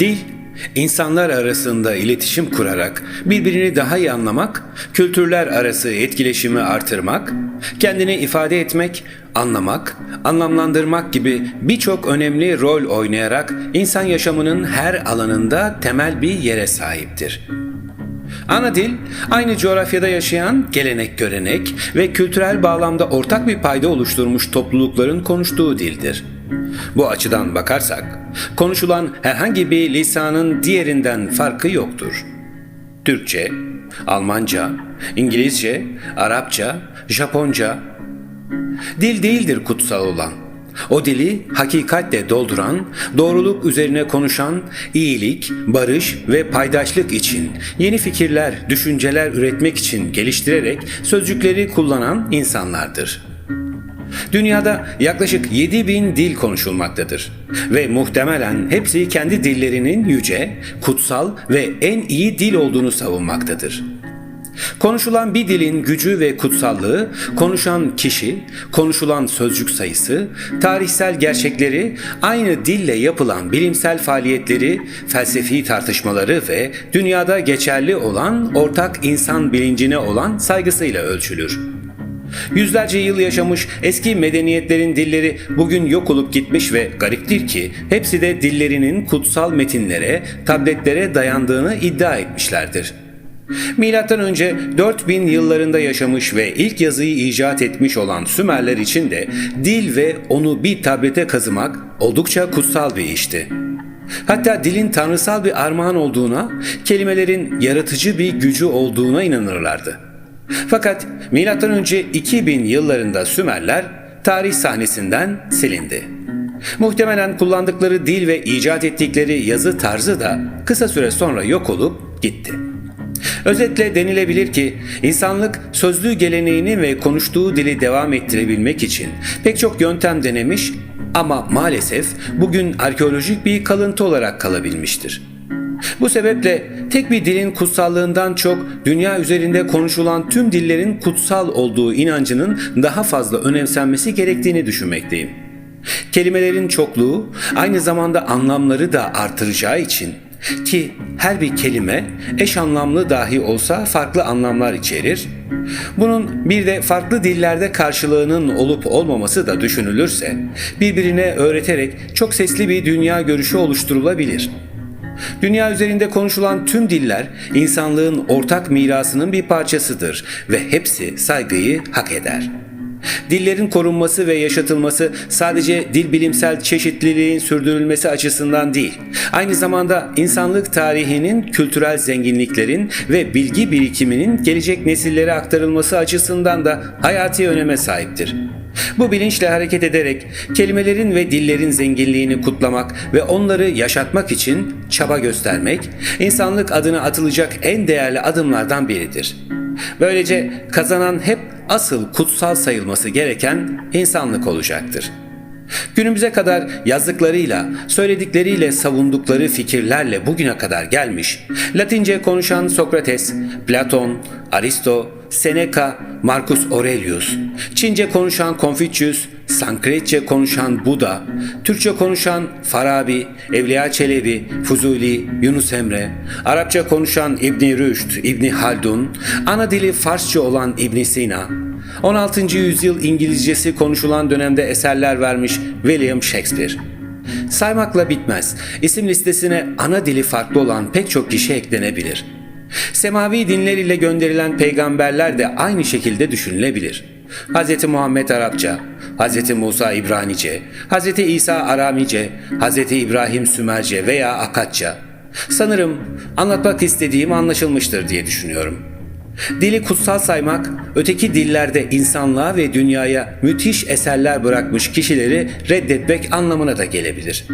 Dil, insanlar arasında iletişim kurarak birbirini daha iyi anlamak, kültürler arası etkileşimi artırmak, kendini ifade etmek, anlamak, anlamlandırmak gibi birçok önemli rol oynayarak insan yaşamının her alanında temel bir yere sahiptir. Ana dil, aynı coğrafyada yaşayan gelenek görenek ve kültürel bağlamda ortak bir payda oluşturmuş toplulukların konuştuğu dildir. Bu açıdan bakarsak, konuşulan herhangi bir lisanın diğerinden farkı yoktur. Türkçe, Almanca, İngilizce, Arapça, Japonca. Dil değildir kutsal olan. O dili hakikatle dolduran, doğruluk üzerine konuşan, iyilik, barış ve paydaşlık için, yeni fikirler, düşünceler üretmek için geliştirerek sözcükleri kullanan insanlardır. Dünyada yaklaşık 7000 dil konuşulmaktadır ve muhtemelen hepsi kendi dillerinin yüce, kutsal ve en iyi dil olduğunu savunmaktadır. Konuşulan bir dilin gücü ve kutsallığı, konuşan kişi, konuşulan sözcük sayısı, tarihsel gerçekleri, aynı dille yapılan bilimsel faaliyetleri, felsefi tartışmaları ve dünyada geçerli olan ortak insan bilincine olan saygısıyla ölçülür. Yüzlerce yıl yaşamış eski medeniyetlerin dilleri bugün yok olup gitmiş ve gariptir ki hepsi de dillerinin kutsal metinlere, tabletlere dayandığını iddia etmişlerdir. Milattan önce 4000 yıllarında yaşamış ve ilk yazıyı icat etmiş olan Sümerler için de dil ve onu bir tablete kazımak oldukça kutsal bir işti. Hatta dilin tanrısal bir armağan olduğuna, kelimelerin yaratıcı bir gücü olduğuna inanırlardı. Fakat önce 2000 yıllarında Sümerler tarih sahnesinden silindi. Muhtemelen kullandıkları dil ve icat ettikleri yazı tarzı da kısa süre sonra yok olup gitti. Özetle denilebilir ki insanlık sözlü geleneğini ve konuştuğu dili devam ettirebilmek için pek çok yöntem denemiş ama maalesef bugün arkeolojik bir kalıntı olarak kalabilmiştir. Bu sebeple tek bir dilin kutsallığından çok dünya üzerinde konuşulan tüm dillerin kutsal olduğu inancının daha fazla önemsenmesi gerektiğini düşünmekteyim. Kelimelerin çokluğu aynı zamanda anlamları da artıracağı için ki her bir kelime eş anlamlı dahi olsa farklı anlamlar içerir. Bunun bir de farklı dillerde karşılığının olup olmaması da düşünülürse birbirine öğreterek çok sesli bir dünya görüşü oluşturulabilir. Dünya üzerinde konuşulan tüm diller insanlığın ortak mirasının bir parçasıdır ve hepsi saygıyı hak eder. Dillerin korunması ve yaşatılması sadece dil bilimsel çeşitliliğin sürdürülmesi açısından değil, aynı zamanda insanlık tarihinin kültürel zenginliklerin ve bilgi birikiminin gelecek nesillere aktarılması açısından da hayati öneme sahiptir. Bu bilinçle hareket ederek kelimelerin ve dillerin zenginliğini kutlamak ve onları yaşatmak için çaba göstermek, insanlık adına atılacak en değerli adımlardan biridir. Böylece kazanan hep asıl kutsal sayılması gereken insanlık olacaktır. Günümüze kadar yazdıklarıyla, söyledikleriyle savundukları fikirlerle bugüne kadar gelmiş, Latince konuşan Sokrates, Platon, Aristo, Seneca, Marcus Aurelius, Çince konuşan Konfüçyüs, Sanskritçe konuşan Buda, Türkçe konuşan Farabi, Evliya Çelebi, Fuzuli, Yunus Emre, Arapça konuşan İbni Rüşd, İbni Haldun, ana dili Farsça olan İbni Sina, 16. yüzyıl İngilizcesi konuşulan dönemde eserler vermiş William Shakespeare. Saymakla bitmez. İsim listesine ana dili farklı olan pek çok kişi eklenebilir. Semavi dinler ile gönderilen peygamberler de aynı şekilde düşünülebilir. Hz. Muhammed Arapça, Hz. Musa İbranice, Hz. İsa Aramice, Hz. İbrahim Sümerce veya Akatça. Sanırım anlatmak istediğim anlaşılmıştır diye düşünüyorum. Dili kutsal saymak, öteki dillerde insanlığa ve dünyaya müthiş eserler bırakmış kişileri reddetmek anlamına da gelebilir.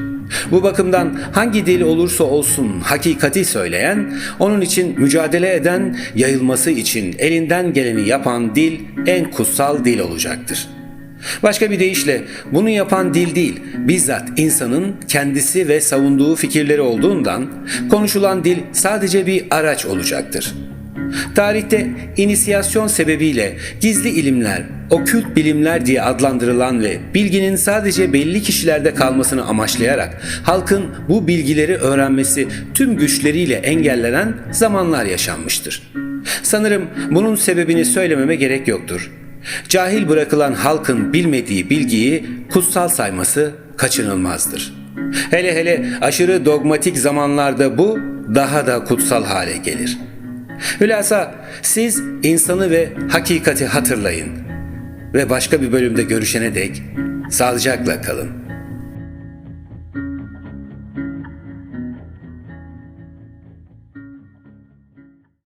Bu bakımdan hangi dil olursa olsun hakikati söyleyen, onun için mücadele eden, yayılması için elinden geleni yapan dil en kutsal dil olacaktır. Başka bir deyişle bunu yapan dil değil, bizzat insanın kendisi ve savunduğu fikirleri olduğundan konuşulan dil sadece bir araç olacaktır. Tarihte inisiyasyon sebebiyle gizli ilimler, okült bilimler diye adlandırılan ve bilginin sadece belli kişilerde kalmasını amaçlayarak halkın bu bilgileri öğrenmesi tüm güçleriyle engellenen zamanlar yaşanmıştır. Sanırım bunun sebebini söylememe gerek yoktur. Cahil bırakılan halkın bilmediği bilgiyi kutsal sayması kaçınılmazdır. Hele hele aşırı dogmatik zamanlarda bu daha da kutsal hale gelir. Hülasa siz insanı ve hakikati hatırlayın ve başka bir bölümde görüşene dek sağlıcakla kalın.